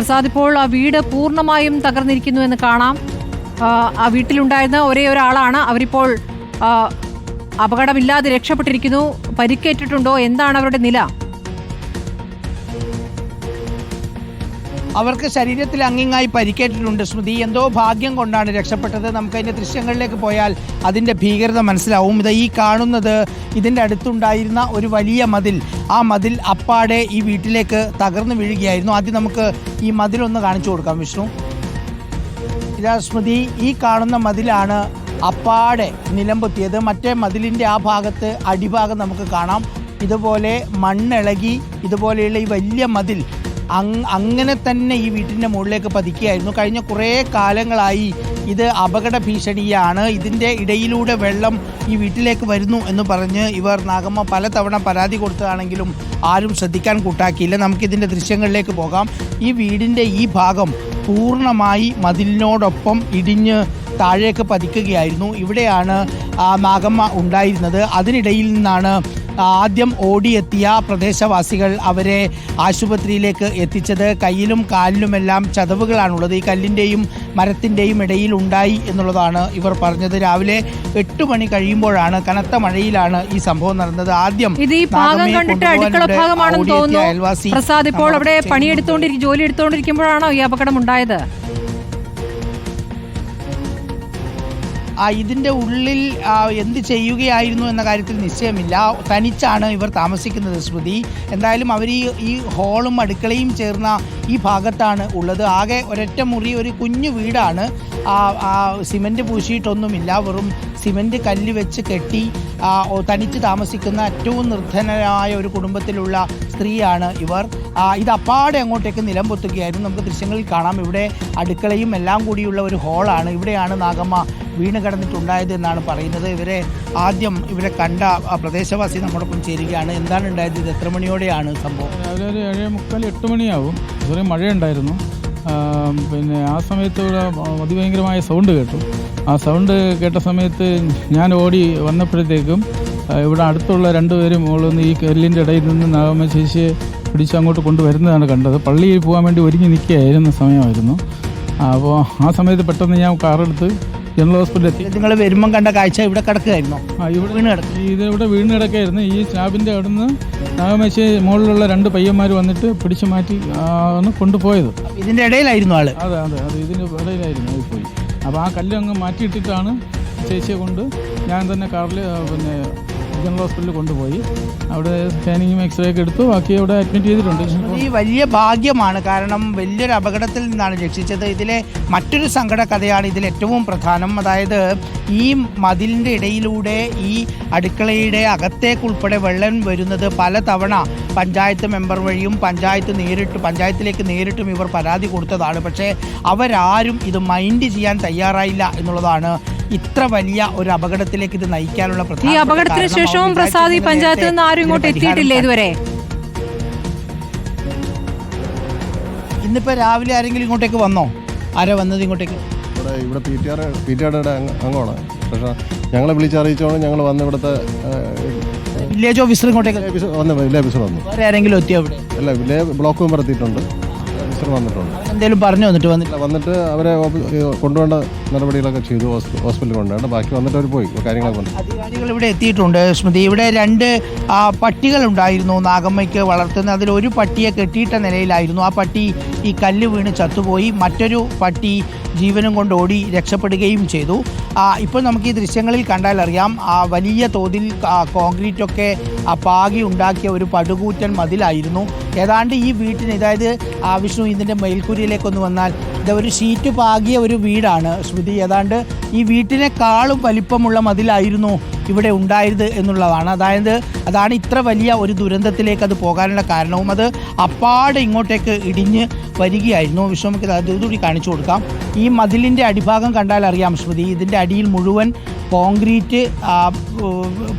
പ്രസാദ് ഇപ്പോൾ ആ വീട് പൂർണമായും തകർന്നിരിക്കുന്നു എന്ന് കാണാം. ആ, വീട്ടിലുണ്ടായിരുന്ന ഒരേ ഒരാളാണ്. അവരിപ്പോൾ അപകടമില്ലാതെ രക്ഷപ്പെട്ടിരിക്കുന്നു. പരിക്കേറ്റിട്ടുണ്ടോ? എന്താണ് അവരുടെ നില? അവർക്ക് ശരീരത്തിൽ അങ്ങിങ്ങായി പരിക്കേറ്റിട്ടുണ്ട്. സ്മൃതി എന്തോ ഭാഗ്യം കൊണ്ടാണ് രക്ഷപ്പെട്ടത്. നമുക്ക് അതിന്റെ ദൃശ്യങ്ങളിലേക്ക് പോയാൽ അതിന്റെ ഭീകരത മനസ്സിലാവും. ഇത് ഈ കാണുന്നത് ഇതിന്റെ അടുത്തുണ്ടായിരുന്ന ഒരു വലിയ മതിൽ. ആ മതിൽ അപ്പാടെ ഈ വീട്ടിലേക്ക് തകർന്നു വീഴുകയായിരുന്നു. ആദ്യം നമുക്ക് ഈ മതിലൊന്ന് കാണിച്ചു കൊടുക്കാം വിഷ്ണു. ഇതാ സ്മൃതി ഈ കാണുന്ന മതിലാണ് അപ്പാടെ നിലംപൊത്തിയത്. മറ്റേ മതിലിന്റെ ആ ഭാഗത്ത് അടിഭാഗം നമുക്ക് കാണാം. ഇതുപോലെ മണ്ണിളകി ഇതുപോലെയുള്ള ഈ വലിയ മതിൽ അങ്ങനെ തന്നെ ഈ വീട്ടിന്റെ മുകളിലേക്ക് പതിക്കുകയായിരുന്നു. കഴിഞ്ഞ കുറേ കാലങ്ങളായി ഇത് അപകട ഭീഷണിയാണ് ഇതിന്റെ ഇടയിലൂടെ വെള്ളം ഈ വീട്ടിലേക്ക് വരുന്നു എന്ന് പറഞ്ഞ് ഇവർ നാഗമ്മ പലതവണ പരാതി കൊടുത്തതാണെങ്കിലും ആരും ശ്രദ്ധിക്കാൻ കൂട്ടാക്കിയില്ല. നമുക്കിതിന്റെ ദൃശ്യങ്ങളിലേക്ക് പോകാം. ഈ വീടിന്റെ ഈ ഭാഗം പൂർണമായി മതിലിനോടൊപ്പം ഇടിഞ്ഞ് താഴേക്ക് പതിക്കുകയായിരുന്നു. ഇവിടെയാണ് നാഗമ്മ ഉണ്ടായിരുന്നത്. അതിനിടയിൽ നിന്നാണ് ആദ്യം ഓടിയെത്തിയ പ്രദേശവാസികൾ അവരെ ആശുപത്രിയിലേക്ക് എത്തിച്ചത് കയ്യിലും കാലിലുമെല്ലാം ചതവുകളാണുള്ളത്. ഈ കല്ലിന്റെയും മരത്തിന്റെയും ഇടയിൽ ഉണ്ടായി എന്നുള്ളതാണ് ഇവർ പറഞ്ഞത്. രാവിലെ എട്ട് മണി കഴിയുമ്പോഴാണ് കനത്ത മഴയിലാണ് ഈ സംഭവം നടന്നത്. ആദ്യം ഇത് ഈ ഭാഗം കണ്ടിട്ട് അടുക്കള ഭാഗമാണെന്ന് തോന്നുന്നു. പ്രസാദ് ഇപ്പോൾ അവിടെ പണിയെടുത്തോണ്ടിരിക്കും ജോലി എടുത്തോണ്ടിരിക്കുമ്പോഴാണോ ഈ അപകടം ഉണ്ടായത്? ഇതിന്റെ ഉള്ളിൽ എന്ത് ചെയ്യുകയായിരുന്നു എന്ന കാര്യത്തിൽ നിശ്ചയമില്ല. തനിച്ചാണ് ഇവർ താമസിക്കുന്നത് സ്മൃതി എന്തായാലും അവർ ഈ ഈ ഹോളും അടുക്കളയും ചേർന്ന ഈ ഭാഗത്താണ് ഉള്ളത്. ആകെ ഒരൊറ്റ മുറി ഒരു കുഞ്ഞു വീടാണ്. സിമെന്റ് പൂശിയിട്ടൊന്നുമില്ല. വെറും സിമന്റ് കല്ല് വെച്ച് കെട്ടി തനിച്ച് താമസിക്കുന്ന ഏറ്റവും നിർധനരായ ഒരു കുടുംബത്തിലുള്ള സ്ത്രീയാണ് ഇവർ. ഇത് അപ്പാടെ അങ്ങോട്ടേക്ക് നിലം പൊത്തുകയായിരുന്നു. നമുക്ക് ദൃശ്യങ്ങളിൽ കാണാം. ഇവിടെ അടുക്കളയും എല്ലാം കൂടിയുള്ള ഒരു ഹോളാണ്. ഇവിടെയാണ് നാഗമ്മ വീണ് കിടന്നിട്ടുണ്ടായത് എന്നാണ് പറയുന്നത്. ഇവരെ ആദ്യം ഇവരെ കണ്ട പ്രദേശവാസി നമ്മോടൊപ്പം ചേരുകയാണ്. എന്താണ് ഉണ്ടായത്? ഇത് എത്ര മണിയോടെയാണ് സംഭവം? രാവിലെ ഒരു ഏഴ് മുക്കാൽ എട്ട് മണിയാവും. ചെറിയ മഴയുണ്ടായിരുന്നു. പിന്നെ ആ സമയത്ത് ഇവിടെ അതിഭയങ്കരമായ സൗണ്ട് കേട്ടു. ആ സൗണ്ട് കേട്ട സമയത്ത് ഞാൻ ഓടി വന്നപ്പോഴത്തേക്കും ഇവിടെ അടുത്തുള്ള രണ്ടുപേരും ഓളൊന്ന് ഈ കല്ലിന്റെ ഇടയിൽ നിന്ന് നാഗമ്മ ചേച്ചിയെ പിടിച്ച് അങ്ങോട്ട് കൊണ്ടുവരുന്നതാണ് കണ്ടത്. പള്ളിയിൽ പോകാൻ വേണ്ടി ഒരുങ്ങി നിൽക്കുകയായിരുന്ന സമയമായിരുന്നു. അപ്പോൾ ആ സമയത്ത് പെട്ടെന്ന് ഞാൻ കാറെടുത്ത് ജനറൽ ഹോസ്പിറ്റലിൽ എത്തി. നിങ്ങൾ വരുമ്പം കണ്ട കാഴ്ച ഇവിടെ കിടക്കുകയായിരുന്നു ആ ഇവിടെ വീണ് കിടക്കുക ഇത് ഇവിടെ വീണ് കിടക്കായിരുന്നു ഈ സ്ലാബിന്റെ അവിടുന്ന് നാഗമേശി മുകളിലുള്ള രണ്ട് പയ്യന്മാർ വന്നിട്ട് പിടിച്ചു മാറ്റി ഒന്ന് ആണ് കൊണ്ടുപോയത്. ഇതിന്റെ ഇടയിലായിരുന്നു ആൾ. അതെ അതെ അത് ഇതിന്റെ ഇടയിലായിരുന്നു അത് പോയി. അപ്പോൾ ആ കല്ല് അങ്ങ് മാറ്റിയിട്ടിട്ടാണ് ചേച്ചിയെ കൊണ്ട് ഞാൻ തന്നെ കാറിൽ പിന്നെ ജനറൽ ഹോസ്പിറ്റലിൽ കൊണ്ടുപോയി. അവിടെ സ്കാനിങ്ങും എക്സ്റേ ഒക്കെ എടുത്തു. ബാക്കി അവിടെ അഡ്മിറ്റ് ചെയ്തിട്ടുണ്ട്. ഈ വലിയ ഭാഗ്യമാണ്. കാരണം വലിയൊരു അപകടത്തിൽ നിന്നാണ് രക്ഷിച്ചത്. ഇതിലെ മറ്റൊരു സങ്കട കഥയാണ് ഇതിൽ ഏറ്റവും പ്രധാനം. അതായത് ഈ മതിലിന്റെ ഇടയിലൂടെ ഈ അടുക്കളയുടെ അകത്തേക്കുൾപ്പെടെ വെള്ളം വരുന്നത് പലതവണ പഞ്ചായത്ത് മെമ്പർ വഴിയും പഞ്ചായത്ത് നേരിട്ട് പഞ്ചായത്തിലേക്ക് നേരിട്ടും ഇവർ പരാതി കൊടുത്തതാണ്. പക്ഷേ അവരാരും ഇത് മൈൻഡ് ചെയ്യാൻ തയ്യാറായില്ല എന്നുള്ളതാണ് ഇത്ര വലിയ ഒരു അപകടത്തിലേക്ക് ഇത് നയിക്കാനുള്ള ഈ അപകടത്തിന് ശേഷവും പ്രസാദ് ഈ പഞ്ചായത്തിൽ നിന്ന് ആരും ഇങ്ങോട്ട് എത്തിയിട്ടില്ലേ ഇതുവരെ. ഇന്നിപ്പോ രാവിലെ ആരെങ്കിലും ഇങ്ങോട്ടേക്ക് വന്നോ? ആരാ വന്നത് ഇങ്ങോട്ടേക്ക്? ഇവിടെ ഇവിടെ P T R P T ആറുടെ അംഗമാണ് പക്ഷേ ഞങ്ങളെ വിളിച്ചറിയിച്ചോണ്ട് ഞങ്ങൾ വന്ന് ഇവിടുത്തെ വില്ലേജ് ഓഫീസർ ഇങ്ങോട്ടേക്ക് വന്ന് വില്ലേജ് ഓഫീസർ വന്നു. ആരെങ്കിലും എത്തിയോ അവിടെ? അല്ല വില്ലേജ് ബ്ലോക്ക് മെമ്പർ എത്തിയിട്ടുണ്ട്. ഓഫീസർ വന്നിട്ടുണ്ട്. എന്തെങ്കിലും പറഞ്ഞു വന്നിട്ട് വന്നില്ല വന്നിട്ട് അവരെ കൊണ്ടുവേണ്ട നടപടികളൊക്കെ ചെയ്തു ഹോസ്പി- ഹോസ്പിറ്റലിൽ കൊണ്ടുപോയിട്ട് ബാക്കി വന്നിട്ട് അവർ പോയി കാര്യങ്ങളൊക്കെ അധികാരികൾ ഇവിടെ എത്തിയിട്ടുണ്ട് സ്മൃതി ഇവിടെ രണ്ട് പട്ടികളുണ്ടായിരുന്നു നാഗമ്മയ്ക്ക് വളർത്തുന്ന. അതിൽ ഒരു പട്ടിയെ കെട്ടിയിട്ട നിലയിലായിരുന്നു. ആ പട്ടി ഈ കല്ല് വീണ് ചത്തുപോയി. മറ്റൊരു പട്ടി ജീവനും കൊണ്ട് ഓടി രക്ഷപ്പെടുകയും ചെയ്തു. ഇപ്പോൾ നമുക്ക് ഈ ദൃശ്യങ്ങളിൽ കണ്ടാൽ അറിയാം ആ വലിയ തോതിൽ കോൺക്രീറ്റൊക്കെ പാകി ഉണ്ടാക്കിയ ഒരു പടുകൂറ്റൻ മതിലായിരുന്നു. ഏതാണ്ട് ഈ വീട്ടിന് അതായത് വിഷ്ണു ഇതിന്റെ മേൽക്കൂരയിലേക്കൊന്ന് വന്നാൽ ഒരു ഷീറ്റ് പാകിയ ഒരു വീടാണ്. സ്മൃതി ഏതാണ്ട് ഈ വീട്ടിനെക്കാളും വലിപ്പമുള്ള മതിലായിരുന്നു ഇവിടെ ഉണ്ടായത് എന്നുള്ളതാണ്. അതായത് അതാണ് ഇത്ര വലിയ ഒരു ദുരന്തത്തിലേക്ക് അത് പോകാനുള്ള കാരണവും. അത് അപ്പാടെ ഇങ്ങോട്ടേക്ക് ഇടിഞ്ഞ് വരികയായിരുന്നു. വിശ്വമിക്ക് അത് ഇതുകൂടി കാണിച്ചു കൊടുക്കാം. ഈ മതിലിന്റെ അടിഭാഗം കണ്ടാൽ അറിയാം സ്മൃതി. ഇതിന്റെ അടിയിൽ മുഴുവൻ കോൺക്രീറ്റ്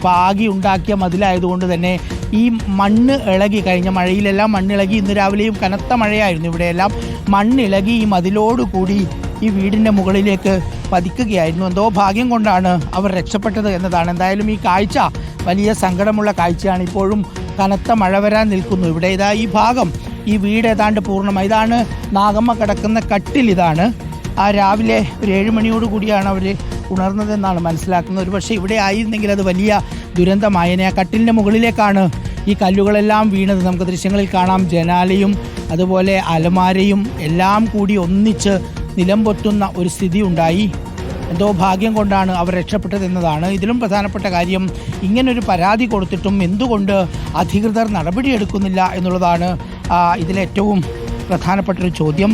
പാകി ഉണ്ടാക്കിയ മതിലായതുകൊണ്ട് തന്നെ ഈ മണ്ണ് ഇളകി കഴിഞ്ഞ മഴയിലെല്ലാം മണ്ണ് ഇളകി ഇന്ന് രാവിലെയും കനത്ത മഴയായിരുന്നു. ഇവിടെയെല്ലാം ഇളകി ഈ മതിലോടുകൂടി ഈ വീടിന്റെ മുകളിലേക്ക് പതിക്കുകയായിരുന്നു. എന്തോ ഭാഗ്യം കൊണ്ടാണ് അവർ രക്ഷപ്പെട്ടത് എന്നതാണ്. എന്തായാലും ഈ കാഴ്ച വലിയ സങ്കടമുള്ള കാഴ്ചയാണ്. ഇപ്പോഴും കനത്ത മഴ വരാൻ നിൽക്കുന്നു. ഇവിടെ ഇതാ ഈ ഭാഗം. ഈ വീട് ഏതാണ്ട് പൂർണമായി ഇതാണ് നാഗമ്മ കിടക്കുന്ന കട്ടിൽ ഇതാണ്. ആ രാവിലെ ഒരു ഏഴ് മണിയോട് കൂടിയാണ് അവർ ഉണർന്നതെന്നാണ് മനസ്സിലാക്കുന്നത്. ഒരു പക്ഷേ ഇവിടെ ആയിരുന്നെങ്കിൽ അത് വലിയ ദുരന്തമായനെ. ആ കട്ടിലിന്റെ മുകളിലേക്കാണ് ഈ കല്ലുകളെല്ലാം വീണത്. നമുക്ക് ദൃശ്യങ്ങളിൽ കാണാം ജനാലയും അതുപോലെ അലമാരയും എല്ലാം കൂടി ഒന്നിച്ച് നിലംപൊത്തുന്ന ഒരു സ്ഥിതി ഉണ്ടായി. എന്തോ ഭാഗ്യം കൊണ്ടാണ് അവർ രക്ഷപ്പെട്ടതെന്നതാണ് ഇതിലും പ്രധാനപ്പെട്ട കാര്യം ഇങ്ങനൊരു പരാതി കൊടുത്തിട്ടും എന്തുകൊണ്ട് അധികൃതർ നടപടിയെടുക്കുന്നില്ല എന്നുള്ളതാണ് ഇതിലേറ്റവും പ്രധാനപ്പെട്ടൊരു ചോദ്യം.